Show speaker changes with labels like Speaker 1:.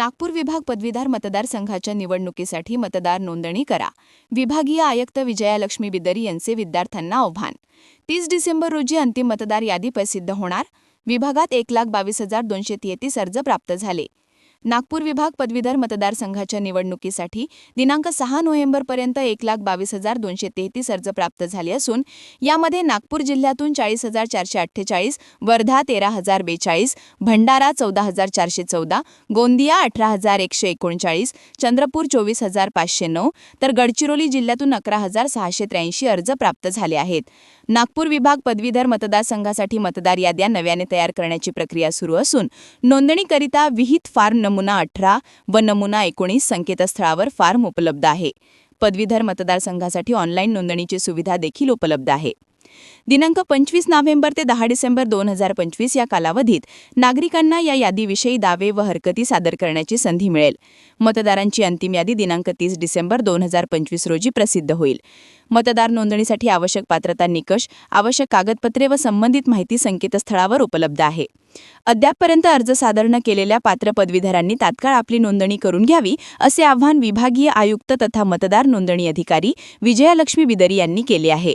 Speaker 1: नागपूर विभाग पदवीधर मतदारसंघाच्या निवडणुकीसाठी मतदार नोंदणी करा. विभागीय आयुक्त विजयालक्ष्मी बिदरी यांचे विद्यार्थ्यांना आव्हान. तीस डिसेंबर रोजी अंतिम मतदार यादी प्रसिद्ध होणार. विभागात एक लाख बावीस हजार दोनशे तेहतीस अर्ज प्राप्त झाले. नागपूर विभाग पदवीधर मतदारसंघाच्या निवडणुकीसाठी दिनांक सहा नोव्हेंबरपर्यंत एक लाख बावीस हजार दोनशे तेहतीस अर्ज प्राप्त झाले असून यामध्ये नागपूर जिल्ह्यातून चाळीस हजार चारशे अठ्ठेचाळीस वर्धा तेरा हजार बेचाळीस भंडारा चौदा हजार चारशे चौदा गोंदिया अठरा हजार एकशे एकोणचाळीस चंद्रपूर चोवीस हजार पाचशे नऊ तर गडचिरोली जिल्ह्यातून अकरा हजार सहाशे त्र्याऐंशी अर्ज प्राप्त झाले आहेत. नागपूर विभाग पदवीधर मतदारसंघासाठी मतदार याद्या नव्याने तयार करण्याची प्रक्रिया सुरू असून नोंदणीकरिता विहित फार्म नमुना अठरा व नमुना एकोणीस संकेतस्थळावर फार्म उपलब्ध आहे. पदवीधर मतदारसंघासाठी ऑनलाईन नोंदणीची सुविधा देखील उपलब्ध आहे. दिनांक पंचवीस नोव्हेंबर ते दहा डिसेंबर दोन हजार पंचवीस या कालावधीत नागरिकांना या यादीविषयी दावे व हरकती सादर करण्याची संधी मिळेल. मतदारांची अंतिम यादी दिनांक तीस डिसेंबर दोन हजार पंचवीस रोजी प्रसिद्ध होईल. मतदार नोंदणीसाठी आवश्यक पात्रता निकष आवश्यक कागदपत्रे व संबंधित माहिती संकेतस्थळावर उपलब्ध आहे. अद्यापपर्यंत अर्ज सादर न केलेल्या पात्र पदवीधरांनी तात्काळ आपली नोंदणी करून घ्यावी असे आवाहन विभागीय आयुक्त तथा मतदार नोंदणी अधिकारी विजयालक्ष्मी बिदरी यांनी केले आहे.